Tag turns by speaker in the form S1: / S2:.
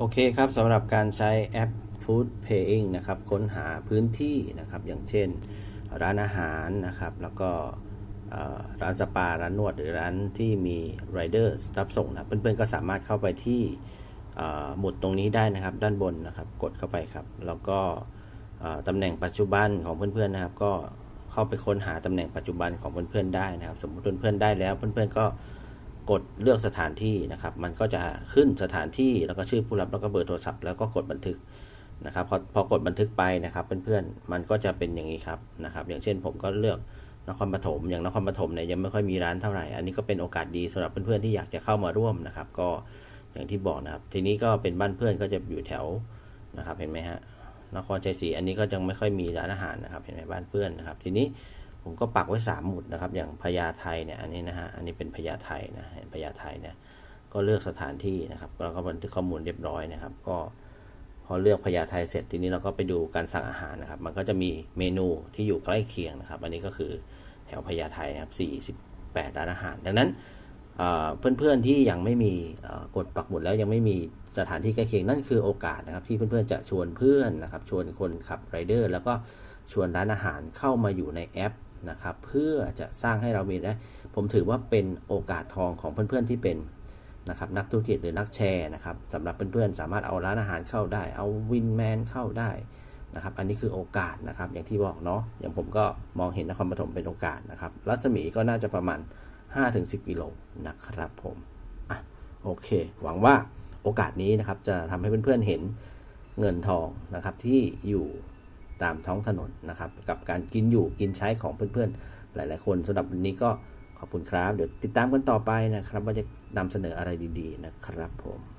S1: โอเคครับสำหรับการใช้แอป Food Paying นะครับค้นหาพื้นที่นะครับอย่างเช่น ร้านอาหารนะครับแล้วก็ร้านสปา ร้านนวด หรือร้านที่มีไรเดอร์รับส่งนะเพื่อนๆก็สามารถเข้าไปที่หมุดตรงนี้ได้นะครับด้านบนนะครับกดเข้าไปครับ แล้วก็ตำแหน่งปัจจุบันของเพื่อนๆนะครับ ก็เข้าไปค้นหาตำแหน่งปัจจุบันของเพื่อนๆได้นะครับ สมมติเพื่อนๆได้แล้วเพื่อนๆก็ กดเลือกสถานที่นะครับ มันก็จะขึ้นสถานที่แล้วก็ชื่อผู้รับแล้วก็เบอร์โทรศัพท์แล้วก็กดบันทึกนะครับพอพอกดบันทึกไปนะครับเพื่อนๆมันก็จะเป็นอย่างนี้ครับนะครับ อย่างเช่นผมก็เลือกนครปฐมอย่างนครปฐมเนี่ยยังไม่ค่อยมีร้านเท่าไหร่ อันนี้ก็เป็นโอกาสดีสำหรับเพื่อนๆที่อยากจะเข้ามาร่วมนะครับ ก็อย่างที่บอกนะครับ ทีนี้ก็เป็นบ้านเพื่อนก็จะอยู่แถวนะครับ เห็นไหมฮะนครชัยศรีอันนี้ก็ยังไม่ค่อยมีร้านอาหารนะครับ เห็นไหมบ้านเพื่อนนะครับ ทีนี้ ผมก็ปักไว้สามหมุดนะครับ อย่างพญาไทเนี่ยอันนี้นะฮะอันนี้เป็นพญาไทนะเห็นพญาไทเนี่ยก็เลือกสถานที่นะครับแล้วก็บันทึกข้อมูลเรียบร้อยนะครับ ก็พอเลือกพญาไทเสร็จทีนี้เราก็ไปดูการสั่งอาหารนะครับ มันก็จะมีเมนูที่อยู่ใกล้เคียงนะครับ อันนี้ก็คือแถวพญาไทนะครับ48ร้านอาหาร ดังนั้นเอ่อเพื่อนๆที่ยังไม่มีกดปักหมุดแล้วยังไม่มีสถานที่ใกล้เคียงนั่นคือโอกาสนะครับที่เพื่อนๆจะชวนเพื่อนนะครับชวนคนขับไรเดอร์แล้วก็ชวนร้านอาหารเข้ามาอยู่ในแอป นะครับ เพื่อจะสร้างให้เรามีได้ ผมถือว่าเป็นโอกาสทองของเพื่อนๆที่เป็นนะครับนักธุรกิจหรือนักแชร์นะครับสำหรับเพื่อนๆสามารถเอาร้านอาหารเข้าได้ เอาวินแมนเข้าได้นะครับ อันนี้คือโอกาสนะครับ อย่างที่บอกเนาะอย่างผมก็มองเห็นนครปฐมเป็นโอกาสนะครับ รัศมีก็น่าจะประมาณ 5-10 กิโลนะครับผมอะโอเค หวังว่าโอกาสนี้นะครับจะทำให้เพื่อนๆเห็นเงินทองนะครับที่อยู่ ตามท้องถนนนะครับ กับการกินอยู่กินใช้ของเพื่อนๆ หลาย ๆ คนสำหรับวันนี้ก็ขอบคุณครับ เดี๋ยวติดตามกันต่อไปนะครับ ว่าจะนำเสนออะไรดีๆนะครับผม